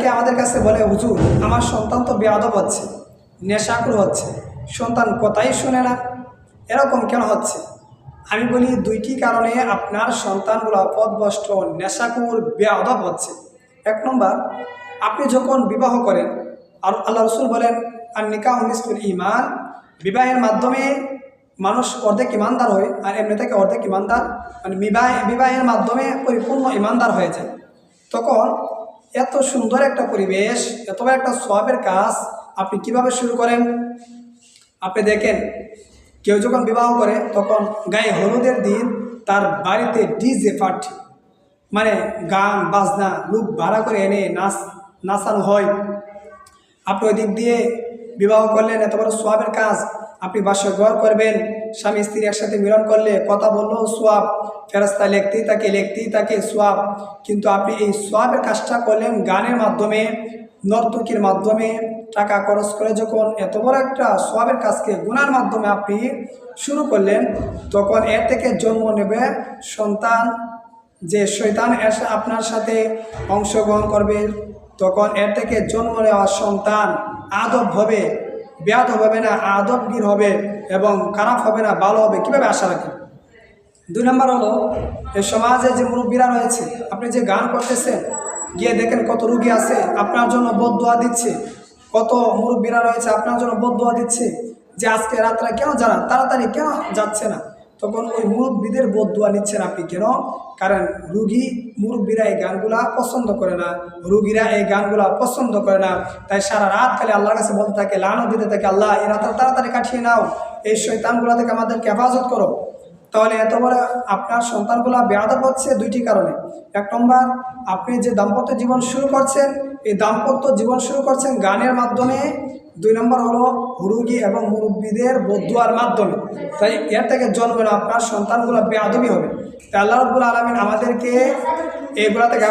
অনেকে আমাদের কাছে বলে, হুজুর, আমার সন্তান তো বেয়াদব হচ্ছে নেশাকুর হচ্ছে। সন্তান কথাই শুনে না। এরকম কেন হচ্ছে? আমি বলি, দুইটি কারণে আপনার সন্তানগুলো পথভ্রষ্ট নেশাকুর বেয়াদব হচ্ছে। এক নম্বর, আপনি যখন বিবাহ করেন, আর আল্লাহ রসুল বলেন আর নিকা উনিসুল ইমান বিবাহের মাধ্যমে মানুষ অর্ধেক ইমানদার হয়, আর এমনি থেকে অর্ধেক ইমানদার মানে বিবাহ, বিবাহের মাধ্যমে পরিপূর্ণ ইমানদার হয়ে যায়। তখন এত সুন্দর একটা পরিবেশ, এত একটা সবের কাজ, আপনি কীভাবে শুরু করেন? আপনি দেখেন, কেউ যখন বিবাহ করে, তখন গায়ে হলুদের দিন তার বাড়িতে ডিজে পার্টি। মানে গান, বাজনা, লুক ভাড়া করে এনে নাচ, নাচানো হয়। আপনি ওই দিক দিয়ে বিবাহ করলেন, এত বড় সোয়াবের কাজ, আপনি বাসা ঘর করবেন, স্বামী স্ত্রী একসাথে মিলন করলে কথা বললেও সোয়াব ফেরাস্তা লিখতেই থাকে লিখতেই থাকে সোয়াব। কিন্তু আপনি এই সোয়াবের কাজটা করলেন গানের মাধ্যমে, নর্তকীর মাধ্যমে, টাকা খরচ করে যখন এত বড় একটা সোয়াবের কাজকে গুনার মাধ্যমে আপনি শুরু করলেন, তখন এর থেকে জন্ম নেবে সন্তান, যে শৈতান এসে আপনার সাথে অংশগ্রহণ করবে, তখন এর থেকে জন্ম নেওয়া সন্তান আদব হবে, বেয়াদব হবে না, আদবগির হবে এবং খারাপ হবে না, ভালো হবে। কীভাবে আশা রাখেন? দুই নম্বর হলো এই সমাজে যে মুরব্বীরা রয়েছে, আপনি যে গান করতেছেন, গিয়ে দেখেন কত রুগী আছে, আপনার জন্য বদুয়া দিচ্ছে। কত মুরব্বীরা রয়েছে, আপনার জন্য বদুয়া দিচ্ছে, যে আজকে রাত্রে কেন যারা তাড়াতাড়ি কেন যাচ্ছে না? তখন ওই মুরব্বীদের বদুয়া নিচ্ছেন আপনি কেন? কারণ রুগী, মুরব্বীরা এই গানগুলা পছন্দ করে না। রুগীরা এই গানগুলা পছন্দ করে না। তাই সারা রাত খালি আল্লাহর কাছে বলতে থাকে লানও দিতে থাকে, আল্লাহ, এই রাতটা তাড়াতাড়ি কাটিয়ে নাও। এই শৈতানগুলা থেকে আমাদেরকে হেফাজত করো। তাহলে এত বড় আপনার সন্তানগুলো বেয়াদব হচ্ছে দুইটি কারণে। এক নম্বর, আপনি যে দাম্পত্য জীবন শুরু করছেন, এই দাম্পত্য জীবন শুরু করছেন গানের মাধ্যমে। দুই নম্বর হলো রুগী এবং মুরব্বীদের বদুয়ার মাধ্যমে। তাই এর থেকে জন্ম আপনার সন্তানগুলো বেয়াদবি হবে। তাহলে রব্বুল আলমিন আমাদেরকে এগুলাতে থেকে